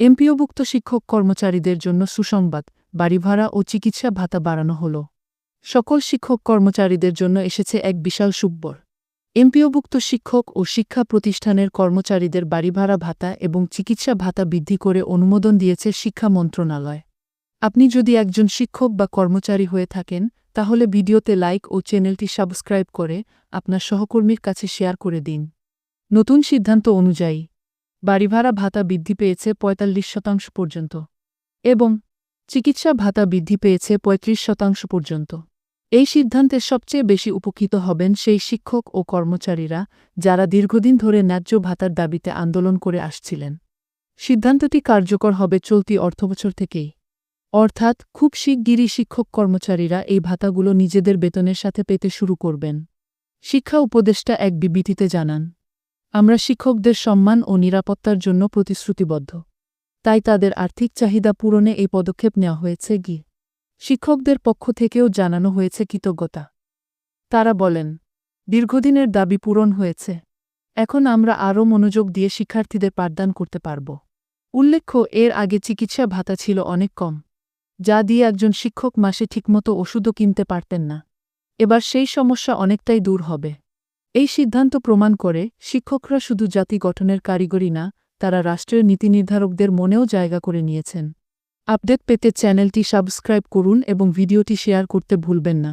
এমপিওভুক্ত শিক্ষক কর্মচারীদের জন্য সুসংবাদ বাড়ি ভাড়া ও চিকিৎসা ভাতা বাড়ানো হল। সকল শিক্ষক কর্মচারীদের জন্য এসেছে এক বিশাল সুব্বর। এমপিওভুক্ত শিক্ষক ও শিক্ষা প্রতিষ্ঠানের কর্মচারীদের বাড়ি ভাড়া ভাতা এবং চিকিৎসা ভাতা বৃদ্ধি করে অনুমোদন দিয়েছে শিক্ষা মন্ত্রণালয়। আপনি যদি একজন শিক্ষক বা কর্মচারী হয়ে থাকেন, তাহলে ভিডিওতে লাইক ও চ্যানেলটি সাবস্ক্রাইব করে আপনার সহকর্মীর কাছে শেয়ার করে দিন। নতুন সিদ্ধান্ত অনুযায়ী বাড়ি ভাড়া ভাতা বৃদ্ধি পেয়েছে পঁয়তাল্লিশ শতাংশ পর্যন্ত এবং চিকিৎসা ভাতা বৃদ্ধি পেয়েছে ৩৫ শতাংশ পর্যন্ত। এই সিদ্ধান্তে সবচেয়ে বেশি উপকৃত হবেন সেই শিক্ষক ও কর্মচারীরা যারা দীর্ঘদিন ধরে ন্যায্য ভাতার দাবিতে আন্দোলন করে আসছিলেন। সিদ্ধান্তটি কার্যকর হবে চলতি অর্থবছর থেকেই। অর্থাৎ খুব শিগগিরই শিক্ষক কর্মচারীরা এই ভাতাগুলো নিজেদের বেতনের সাথে পেতে শুরু করবেন। শিক্ষা উপদেষ্টা এক বিবৃতিতে জানান আমরা শিক্ষকদের সম্মান ও নিরাপত্তার জন্য প্রতিশ্রুতিবদ্ধ। তাই তাদের আর্থিক চাহিদা পূরণে এই পদক্ষেপ নেওয়া হয়েছে গি শিক্ষকদের পক্ষ থেকেও জানানো হয়েছে কৃতজ্ঞতা। তারা বলেন, দীর্ঘদিনের দাবি পূরণ হয়েছে। এখন আমরা আরও মনোযোগ দিয়ে শিক্ষার্থীদের পাঠদান করতে পারব। উল্লেখ্য, এর আগে চিকিৎসা ভাতা ছিল অনেক কম, যা দিয়ে একজন শিক্ষক মাসে ঠিকমতো ওষুধও কিনতে পারতেন না। এবার সেই সমস্যা অনেকটাই দূর হবে। এই সিদ্ধান্ত প্রমাণ করে, শিক্ষকরা শুধু জাতি গঠনের কারিগরি না, তারা রাষ্ট্রের নীতি নির্ধারকদের মনেও জায়গা করে নিয়েছেন। আপডেট পেতে চ্যানেলটি সাবস্ক্রাইব করুন এবং ভিডিওটি শেয়ার করতে ভুলবেন না।